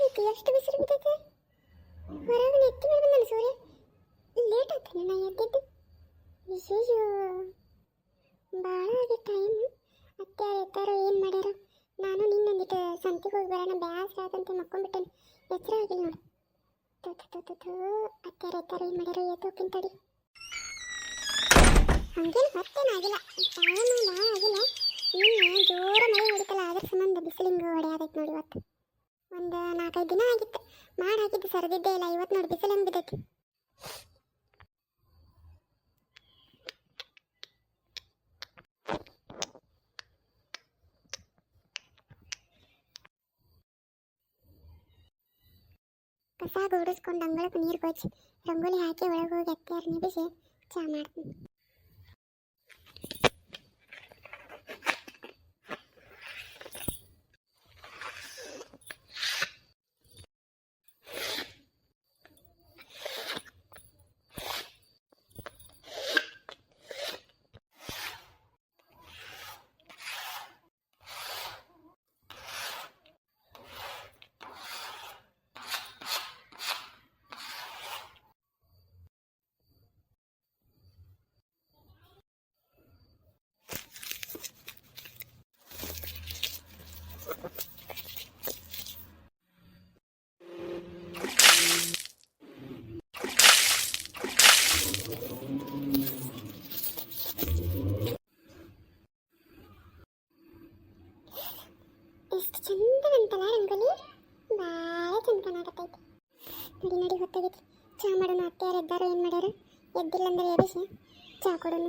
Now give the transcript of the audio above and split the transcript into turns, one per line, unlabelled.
ಎಷ್ಟು ಬಿಸಿಲು ಬಿದ್ದೈತೆ? ಹೊರಗೆ ಎತ್ತಿ ಮೇಲೆ ಬಂದನು ಸೂರ್ಯ? ಲೇಟ್ ಆಗ್ತಾನೆ ನಾ ಎದ್ದಿದ್ದು. ವಿಶೇಷ ಭಾಳ ಆಗಿ ಟೈಮ್ ಅತ್ತೆ ಎತ್ತಾರೋ ಏನು ಮಾಡ್ಯಾರ? ನಾನು ನಿನ್ನೊಂದಿಟ್ಟು ಸಂತಿಗೆ ಹೋಗಿ ಬರೋಣ, ಬ್ಯಾಸ್ರ ಆದಂತೆ ಮಕ್ಕೊಂಡ್ಬಿಟ್ಟೆ ಎಚ್ಚರ ಆಗಿಲ್ಲ ನೋಡು. ತು ತು ತು ತು ಅತ್ಯಾರ ಎತ್ತಾರೋ ಏನು ಮಾಡ್ಯಾರ ಎದ್ದು ಹೋಗ್ತೀನಿ ತಡಿ. ಹಂಗೇನು ಮತ್ತೇನಾಗಿಲ್ಲ ಟೈಮ್ ಆಗಿಲ್ಲ. ನಿನ್ನೆ ಒಂದು ನಾಲ್ಕೈದು ದಿನ ಆಗಿತ್ತು ಮಾಡಾಕಿದ್ದು ಸರದಿದ್ದೇ ಇಲ್ಲ ಇವತ್ತು ನೋಡಿ ಬಿಸಿಲು ಹೆಂಗೆ ಬಿದ್ದೈತಿ ಕಸ ಗುಡಿಸ್ಕೊಂಡು ಅಂಗಳಕ್ಕೆ ನೀರು ಕೊಚ್ಚಿ ರಂಗೋಲಿ ಹಾಕಿ ಒಳಗೆ ಹೋಗಿ ಅತ್ಯಾರ ನಿಬಿಸಿ ಚಾ ಮಾಡ್ತೀನಿ ಭಾಳ ಚಂದ ನೋಡಿ, ನಡಿ, ಹೊತ್ತಾಗೈತಿ. ಚಾ ಮಾಡೋಣ ಅತ್ತೆಯಾರು ಎದ್ದಾರೋ ಏನು ಮಾಡ್ಯಾರ? ಎದ್ದಿಲ್ಲ ಅಂದ್ರೆ ಎಬ್ಬಿಸಿ. ಚಾ ಕೊಡೋಣ.